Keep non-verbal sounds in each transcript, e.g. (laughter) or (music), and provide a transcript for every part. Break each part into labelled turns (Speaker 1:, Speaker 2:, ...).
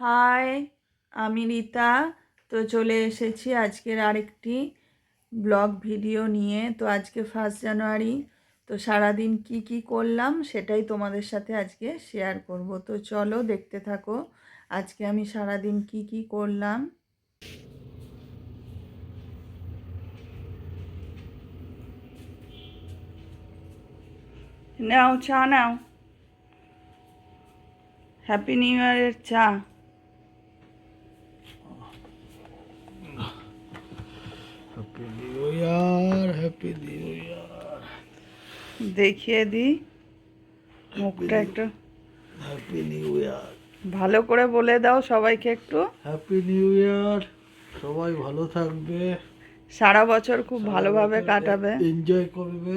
Speaker 1: High, আমি রীতা। তো চলে এসেছি আজকের আরেকটি ব্লগ ভিডিও নিয়ে। তো আজকে ফার্স্ট জানুয়ারি তো সারাদিন কি কি করলাম সেটাই তোমাদের সাথে আজকে শেয়ার করব। তো চলো দেখতে থাকো আজকে আমি সারাদিন কি কি করলাম। নাও চা, নাও। হ্যাপি নিউ ইয়ারের চা
Speaker 2: happy new year happy new year
Speaker 1: দেখিয়ে দিই। মুখটা একটু
Speaker 2: হ্যাপি নিউ ইয়ার
Speaker 1: ভালো করে বলে দাও সবাইকে একটু।
Speaker 2: হ্যাপি নিউ ইয়ার সবাই ভালো থাকবে।
Speaker 1: সারা বছর খুব ভালোভাবে কাটাবে।
Speaker 2: এনজয় করবে।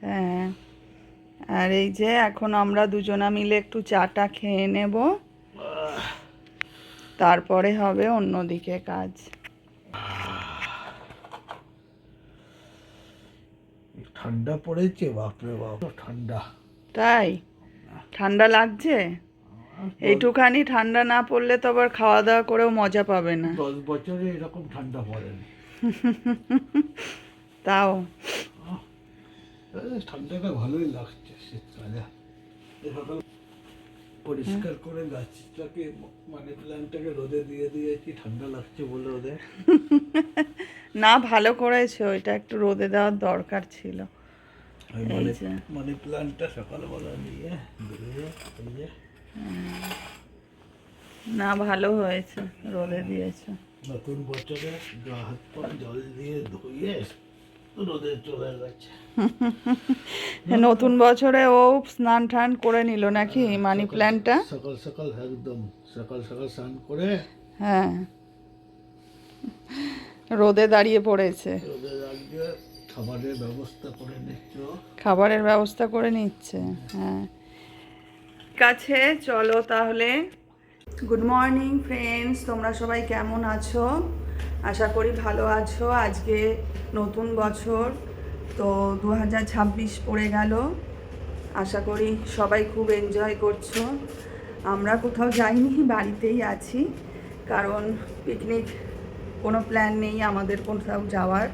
Speaker 1: হ্যাঁ। আর এই যে এখন আমরা দুজনা মিলে একটু চাটা খেয়ে নেব। তারপরে হবে অন্যদিকে কাজ।
Speaker 2: ঠান্ডা পড়েছে বাপরে বাপ। ঠান্ডা।
Speaker 1: তাই? ঠান্ডা লাগছে? এইটুখানি ঠান্ডা না পড়লে তো আবার খাওয়া দাওয়া করেও মজা পাবে না।
Speaker 2: দশ বছরে এরকম ঠান্ডা পড়েনি (laughs)
Speaker 1: তাও।
Speaker 2: ঠান্ডাটা ভালোই লাগছে শীতকালে। পরিষ্কার করে গাছটাকে মানে প্ল্যান্টটাকে রোদে দিয়ে দিয়েছি ঠান্ডা লাগছে বলে ওদের
Speaker 1: না ভালো করেছ এটা একটু রোদে দেওয়ার দরকার ছিল। এই
Speaker 2: মানি প্ল্যান্টটা সকালবেলা নিয়ে ধুয়ে
Speaker 1: না ভালো হয়েছে রোদে দিয়েছ।
Speaker 2: নতুন বছরে গা হাত পা জল দিয়ে ধুয়ে রোদে (laughs)
Speaker 1: নতুন বছরে ও স্নান টান করে নিল নাকি মানি প্ল্যান্টটা
Speaker 2: সকাল সকাল একদম সকাল সকাল স্নান করে
Speaker 1: হ্যাঁ। রোদে দাঁড়িয়ে পড়েছে।
Speaker 2: খাবারের ব্যবস্থা করে নিচ্ছ।
Speaker 1: খাবারের ব্যবস্থা করে নিচ্ছে হ্যাঁ। কাছে চলো তাহলে। গুড মর্নিং ফ্রেন্ডস তোমরা সবাই কেমন আছো? আশা করি ভালো আছো। আজকে নতুন বছর, তো দু হাজার ছাব্বিশ পড়ে গেল। আশা করি সবাই খুব এনজয় করছ। আমরা কোথাও যাইনি, বাড়িতেই আছি। কারণ পিকনিক কোনো প্ল্যান নেই আমাদের কোথাও যাওয়ার।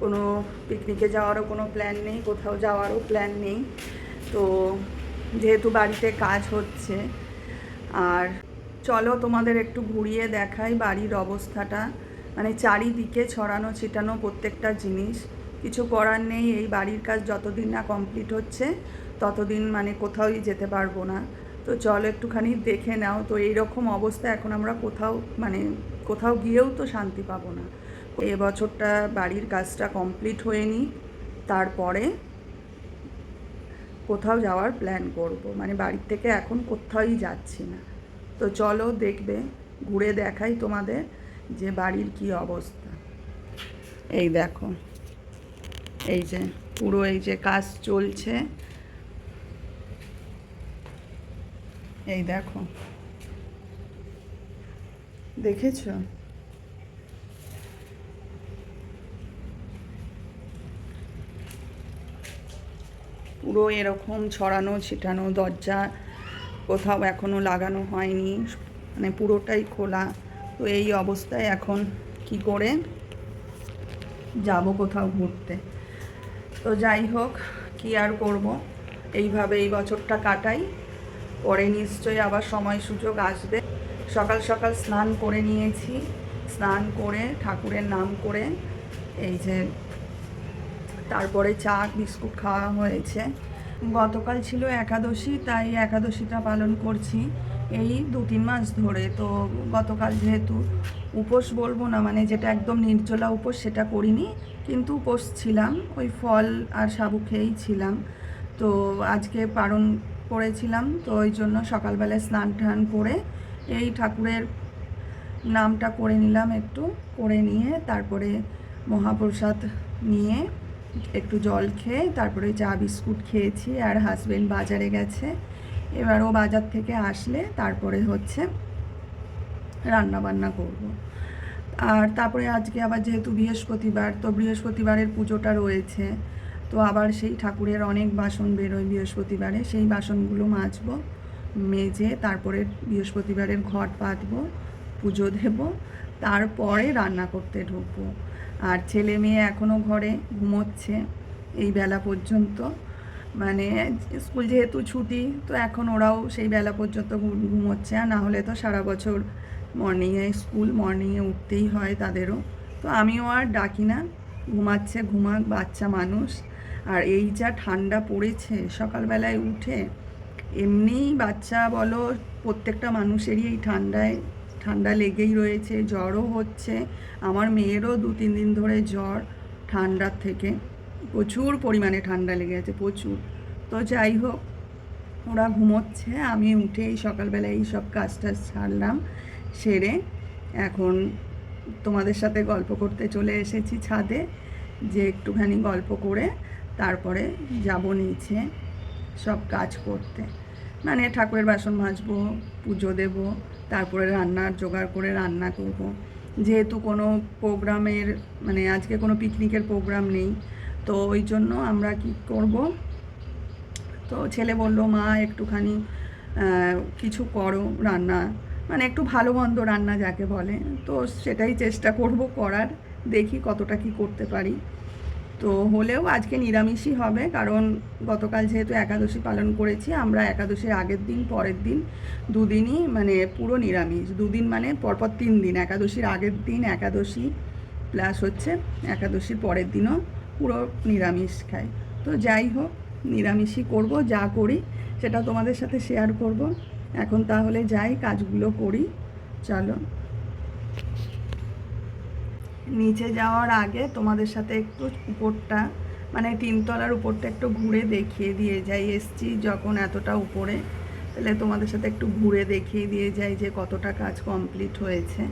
Speaker 1: কোনো পিকনিকে যাওয়ারও কোনো প্ল্যান নেই, কোথাও যাওয়ারও প্ল্যান নেই। তো যেহেতু বাড়িতে কাজ হচ্ছে, আর চলো তোমাদের একটু ঘুরিয়ে দেখাই বাড়ির অবস্থাটা। মানে চারিদিকে ছড়ানো, ছিটানো প্রত্যেকটা জিনিস। কিছু করার নেই, এই বাড়ির কাজ যতদিন না কমপ্লিট হচ্ছে, ততদিন মানে কোথাওই যেতে পারব না। তো চলো একটুখানি দেখে নাও। তো এইরকম অবস্থা এখন আমরা কোথাও মানে কোথাও গিয়েও তো শান্তি পাবো না। এ বছরটা বাড়ির কাজটা কমপ্লিট হয়ে হয়নি তারপরে কোথাও যাওয়ার প্ল্যান করব। মানে বাড়ির থেকে এখন কোথাওই যাচ্ছি না। তো চলো দেখবে, ঘুরে দেখাই তোমাদের। যে বাড়ির কি অবস্থা? এই দেখো, এই যে পুরো এই যে কাজ চলছে। এই দেখো, দেখেছ? পুরো এরকম ছড়ানো, ছিটানো, দরজা কোথাও এখনও লাগানো হয়নি মানে পুরোটাই খোলা। তো এই অবস্থায় এখন কি করে যাব কোথাও ঘুরতে? তো যাই হোক, কি আর করব? এইভাবে এই বছরটা কাটাই। পরে নিশ্চয়ই আবার সময় সুযোগ আসবে। সকাল সকাল স্নান করে নিয়েছি। স্নান করে ঠাকুরের নাম করে এই যে তারপরে চা, বিস্কুট খাওয়া হয়েছে। গতকাল ছিল একাদশী, তাই একাদশীটা পালন করছি। এই দু তিন মাস ধরে তো গতকাল যেহেতু উপোস বলব না মানে যেটা একদম নির্জলা উপোস সেটা করিনি, কিন্তু উপোস ছিলাম, ওই ফল আর সাবু খেয়েই ছিলাম। তো আজকে পালন করেছিলাম, তো ওই জন্য সকালবেলায় স্নান টান করে এই ঠাকুরের নামটা করে নিলাম একটু, করে নিয়ে তারপরে মহাপ্রসাদ নিয়ে একটু জল খেয়ে তারপরে চা বিস্কুট খেয়েছি, আর হাজবেন্ড বাজারে গেছে। এবার ও বাজার থেকে আসলে তারপরে হচ্ছে রান্না বান্না করব। আর তারপরে আজকে আবার যেহেতু বৃহস্পতিবার, তো বৃহস্পতিবারের পুজোটা রয়েছে, তো আবার সেই ঠাকুরের অনেক বাসন বেরোয় বৃহস্পতিবারে, সেই বাসনগুলো মাজবো, মেজে তারপরে বৃহস্পতিবারের ঘট পাতবো, পুজো দেব, তারপরে রান্না করতে ঢুকবো আর ছেলে মেয়ে এখনও ঘরে ঘুমোচ্ছে, এই বেলা পর্যন্ত মানে স্কুল যেহেতু ছুটি, তো এখন ওরাও সেই বেলা পর্যন্ত ঘুমোচ্ছে। আর না হলে তো সারা বছর মর্নিংয়ে স্কুল মর্নিংয়ে উঠতেই হয় তাদেরও। তো আমিও আর ডাকি না। ঘুমাচ্ছে, ঘুমাক, বাচ্চা মানুষ। আর এই যা ঠান্ডা পড়েছে, সকালবেলায় উঠে এমনিই বাচ্চা বলো, প্রত্যেকটা মানুষেরই এই ঠান্ডায়, ঠান্ডা লেগেই রয়েছে, জ্বরও হচ্ছে। আমার মেয়েরও দু তিন দিন ধরে জ্বর ঠান্ডার থেকে। প্রচুর পরিমাণে ঠান্ডা লেগে আছে, প্রচুর। তো যাই হোক, ওরা ঘুমোচ্ছে, আমি উঠে এই সকালবেলা এই সব কাজ টাজ ছাড়লাম সেরে এখন তোমাদের সাথে গল্প করতে চলে এসেছি ছাদে, যে একটুখানি গল্প করে তারপরে যাব নিচে সব কাজ করতে। মানে ঠাকুরের বাসন মাজবো, পুজো দেব, তারপরে রান্নার জোগাড় করে রান্না করব। যেহেতু কোনো প্রোগ্রামের মানে আজকে কোনো পিকনিকের প্রোগ্রাম নেই তো ওই জন্য আমরা কি করব? তো ছেলে বলল, মা, একটুখানি কিছু করো রান্না। মানে একটু ভালো মন্দ রান্না যাকে বলে। তো সেটাই চেষ্টা করব করার, দেখি কতটা কি করতে পারি। তো হলেও আজকে নিরামিষই হবে, কারণ গতকাল যেহেতু একাদশী পালন করেছি, আমরা একাদশীর আগের দিন, পরের দিন দুদিনই মানে পুরো নিরামিষ। দুদিন মানে পরপর তিন দিন। একাদশীর আগের দিন একাদশী, প্লাস হচ্ছে একাদশীর পরের দিনও পুরো নিরামিষ খাই। তো যাই হোক, নিরামিষই করব, যা করি সেটা তোমাদের সাথে শেয়ার করব। এখন তাহলে যাই, কাজগুলো করি। চলো। নিচে যাওয়ার আগে তোমাদের সাথে একটু উপরটা মানে তিনতলার উপরটা একটু ঘুরে দেখিয়ে দিয়ে যাই। এসছি যখন এতটা উপরে, তাহলে তোমাদের সাথে একটু ঘুরে দেখিয়ে দিয়ে যাই যে কতটা কাজ কমপ্লিট হয়েছে।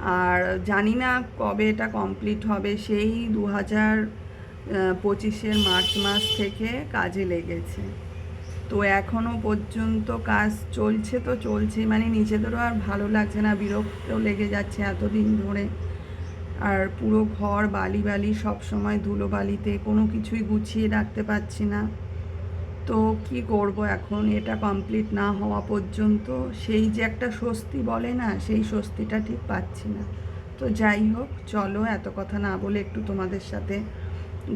Speaker 1: আর জানি না কবে এটা কমপ্লিট হবে, সেই দু হাজার পঁচিশের মার্চ মাস থেকে কাজে লেগেছে। তো এখনও পর্যন্ত কাজ চলছে তো চলছে মানে নিজেদেরও আর ভালো লাগছে না বিরক্ত লেগে যাচ্ছে এতদিন ধরে। আর পুরো ঘর, বালি বালি, সব সময় ধুলো বালিতে, কোনো কিছুই গুছিয়ে রাখতে পারছি না। তো কি করব এখন? এটা কমপ্লিট না হওয়া পর্যন্ত সেই যে একটা স্বস্তি বলে না, সেই স্বস্তিটা ঠিক পাচ্ছি না। তো যাই হোক, চলো এত কথা না বলে একটু তোমাদের সাথে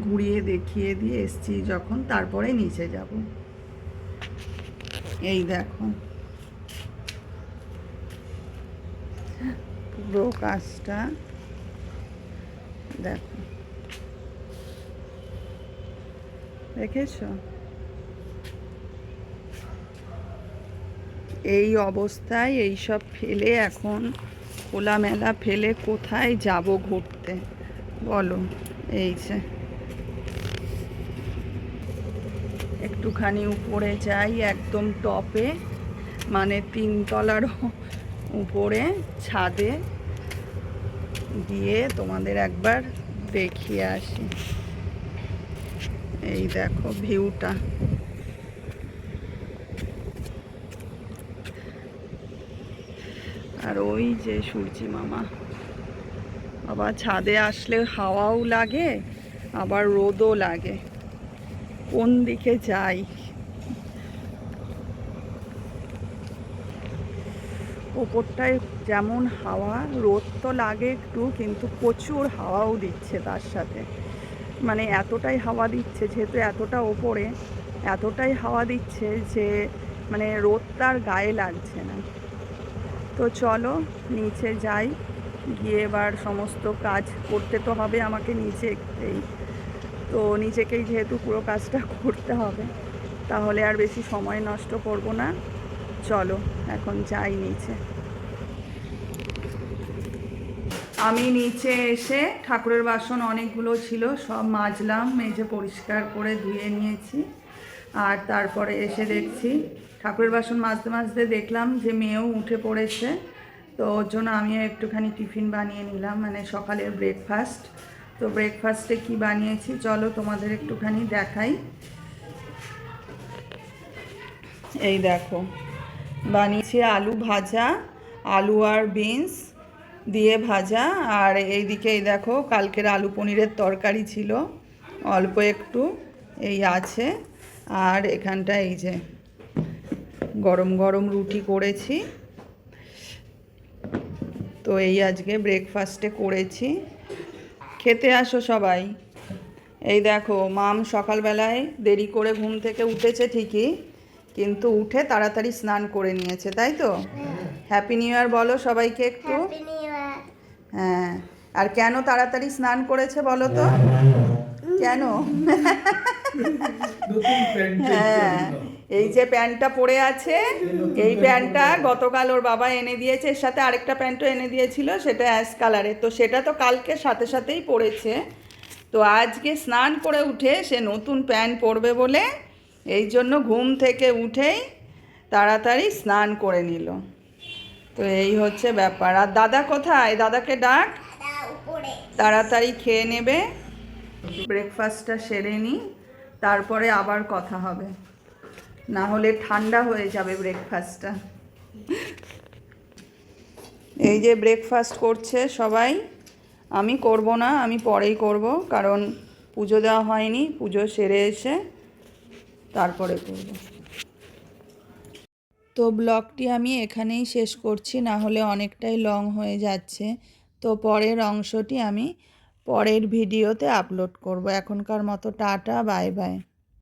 Speaker 1: ঘুরিয়ে দেখিয়ে দিয়ে এসছি যখন, তারপরে নিচে যাব। এই দেখো। পুরো কাজটা দেখো। দেখেছ? এই অবস্থায় এই সব ফেলে এখন খোলামেলা ফেলে কোথায় যাব ঘুরতে? বলো, এই যে। একটুখানি উপরে যাই, একদম টপে মানে তিনতলার উপরে, ছাদে দিয়ে তোমাদের একবার দেখিয়ে আসি। এই দেখো ভিউটা আর ওই যে সূর্যি মামা। আবার ছাদে আসলে হাওয়াও লাগে, আবার রোদও লাগে। কোন দিকে যাই? ওপরটায় যেমন হাওয়া, রোদ তো লাগে একটু, কিন্তু প্রচুর হাওয়াও দিচ্ছে তার সাথে। মানে এতটাই হাওয়া দিচ্ছে, যেহেতু এতটা ওপরে, এতটাই হাওয়া দিচ্ছে যে মানে রোদ তার গায়ে লাগছে না। তো চলো, নিচে যাই, গিয়ে এবার সমস্ত কাজ করতে তো হবে আমাকে নিচে নিচেই তো নিজেকেই যেহেতু পুরো কাজটা (laughs) করতে হবে, তাহলে আর বেশি সময় নষ্ট করব না। চলো, এখন যাই নিচে। আমি নিচে এসে ঠাকুরের বাসন অনেকগুলো ছিল, সব মাজলাম, মেঝে পরিষ্কার করে ধুয়ে নিয়েছি। আর তারপরে এসে দেখছি, ঠাকুরের বাসন মাজতে মাজতে দেখলাম যে মেয়েও উঠে পড়েছে। তো ওর জন্য আমিও একটুখানি টিফিন বানিয়ে নিলাম মানে সকালের ব্রেকফাস্ট তো ব্রেকফাস্টে কি বানিয়েছি? চলো তোমাদের একটুখানি দেখাই। এই দেখো, বানিয়েছি আলু ভাজা, আলু আর বিনস দিয়ে ভাজা। আর এইদিকে এই দেখো, কালকের আলু পনিরের তরকারি ছিল, অল্প একটু, এই আছে। আর এখানটা এই যে, গরম গরম রুটি করেছি। তো এই আজকে ব্রেকফাস্টে করেছি। খেতে আসো সবাই। এই দেখো মাম সকালবেলায় দেরি করে ঘুম থেকে উঠেছে ঠিকই কিন্তু উঠে তাড়াতাড়ি স্নান করে নিয়েছে তাই তো? হ্যাপি নিউ ইয়ার বলো সবাইকে একটু।
Speaker 3: হ্যাপি নিউ ইয়ার
Speaker 1: হ্যাঁ আর কেন তাড়াতাড়ি স্নান করেছে বলো তো? কেন? হ্যাঁ।
Speaker 2: জন্য।
Speaker 1: এই যে প্যান্টটা পরে আছে এই প্যান্টটা গতকাল ওর বাবা এনে দিয়েছে এর সাথে আরেকটা প্যান্টও এনে দিয়েছিল সেটা অ্যাশ কালারের তো সেটা তো কালকে সাথে সাথেই পরেছে। তো আজকে স্নান করে উঠে সে নতুন প্যান্ট পরবে বলে এই জন্য ঘুম থেকে উঠেই তাড়াতাড়ি স্নান করে নিল। তো এই হচ্ছে ব্যাপার। আর দাদা কোথায়? দাদাকে ডাক। তাড়াতাড়ি খেয়ে নেবে। ব্রেকফাস্টটা সেরে নিই তারপরে আবার কথা হবে। না হলে ঠান্ডা হয়ে যাবে ব্রেকফাস্টটা এই যে ব্রেকফাস্ট করছে সবাই, আমি করব না, আমি পরেই করব, কারণ পুজো দেওয়া হয়নি, পুজো সেরে এসে তারপরে করব। তো ব্লগটি আমি এখানেই শেষ করছি, না হলে অনেকটাই লং হয়ে যাচ্ছে। তো পরের অংশটি আমি পরের ভিডিওতে আপলোড করব। এখনকার মতো টাটা বাই বাই